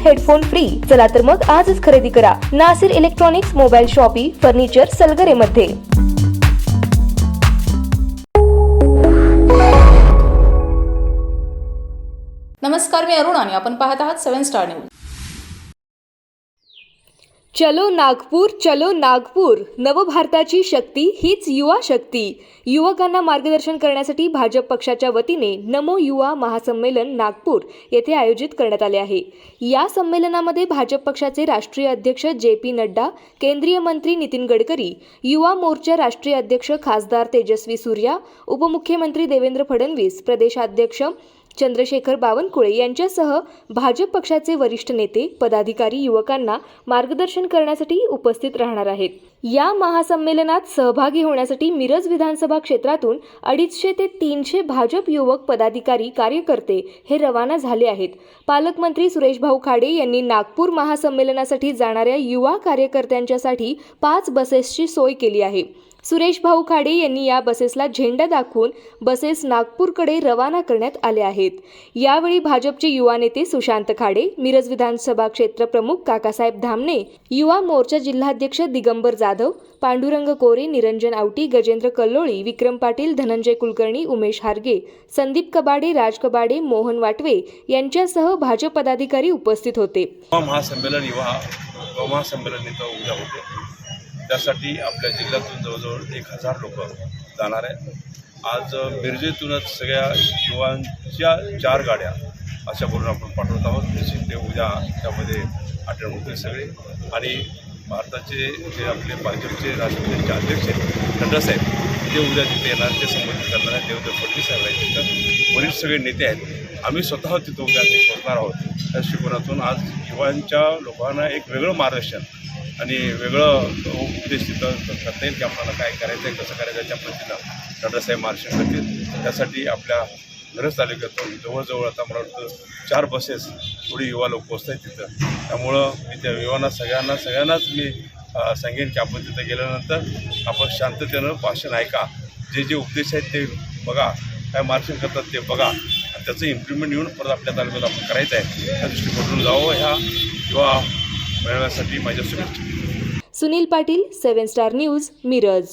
Headphone free. चला तर मग आजच खरेदी करा. Nasir electronics mobile shoppy furniture Salgare मध्ये नमस्कार मी अरुण आणि आपण पाहत आहात सेव्हन स्टार न्यूज. चलो नागपूर चलो नागपूर. नवभारताची शक्ती हीच युवा शक्ती. युवकांना मार्गदर्शन करण्यासाठी भाजप पक्षाच्या वतीने नमो युवा महासंमेलन नागपूर येथे आयोजित करण्यात आले आहे. या संमेलनामध्ये भाजप पक्षाचे राष्ट्रीय अध्यक्ष जे पी नड्डा केंद्रीय मंत्री नितीन गडकरी युवा मोर्चा राष्ट्रीय अध्यक्ष खासदार तेजस्वी सूर्या उपमुख्यमंत्री देवेंद्र फडणवीस प्रदेशाध्यक्ष चंद्रशेखर बावनकुळे यांच्यासह भाजप पक्षाचे वरिष्ठ नेते पदाधिकारी युवकांना मार्गदर्शन करण्यासाठी उपस्थित राहणार आहेत. या महासंमेलनात सहभागी होण्यासाठी मिरज विधानसभा क्षेत्रातून अडीचशे ते तीनशे भाजप युवक पदाधिकारी कार्यकर्ते हे रवाना झाले आहेत. पालकमंत्री सुरेश भाऊ खाडे यांनी नागपूर महासंमेलनासाठी जाणाऱ्या युवा कार्यकर्त्यांच्यासाठी पाच बसेसची सोय केली आहे. सुरेश भाऊ खाडे यांनी या बसेसला झेंडा दाखवून बसेस नागपूरकडे रवाना करण्यात आले आहेत. यावेळी भाजपचे युवा नेते सुशांत खाडे मिरज विधानसभा क्षेत्र प्रमुख काकासाहेब धामणे युवा मोर्चा जिल्हाध्यक्ष दिगंबर जाधव पांडुरंग कोरे निरंजन आवटी गजेंद्र कल्लोळी विक्रम पाटील धनंजय कुलकर्णी उमेश हारगे संदीप कबाडे राज कबाडे मोहन वाटवे यांच्यासह भाजप पदाधिकारी उपस्थित होते. महासंमेलन युवा महासंमेलन उद्या होते. त्यासाठी आपल्या जिल्ह्यातून जवळजवळ एक हजार लोक जाणार आहे आज मिरजेतूनच सगळ्या युवांच्या चार गाड्या अशा करून आपण पाठवत आहोत. निश्चित ते उद्या त्यामध्ये अटेंड होतील सगळे. आणि भारताचे जे आपले भाजपचे राष्ट्रपतीचे अध्यक्ष आहेत नड्डा साहेब ते उद्या तिथे येणार ते संबोधित करणार आहेत. देवेंद्र फडणवीस साहेब आहेत तिथं. वरिष्ठ सगळे नेते आहेत. आम्ही स्वतः तिथं उद्या पोहोचणार आहोत. त्या दृष्टिकोनातून आज युवांच्या लोकांना एक वेगळं मार्गदर्शन आणि वेगळं उपदेश तिथं करता येईल की आपल्याला काय करायचं आहे कसं करायचं आहे त्या पद्धतीनं दादासाहेब मार्गदर्शन करतील. त्यासाठी आपल्या मिरज तालुक्यातून जवळजवळ आता मला वाटतं चार बसेस थोडी युवा लोक पोचत आहेत तिथं. त्यामुळं मी त्या युवांना सगळ्यांना सगळ्यांनाच मी सांगेन की आपण तिथं गेल्यानंतर आपण शांततेनं भाषण ऐका. जे जे उपदेश आहेत ते बघा. काय मार्गदर्शन करतात ते बघा. आणि त्याचं इम्प्लिमेंट येऊन परत आपल्या तालुक्यात आपण करायचं आहे त्या दृष्टिकोनातून जावं ह्या किंवा मिळवण्यासाठी माझ्या शुभेच्छा Sunil Patil seven star news Miraj.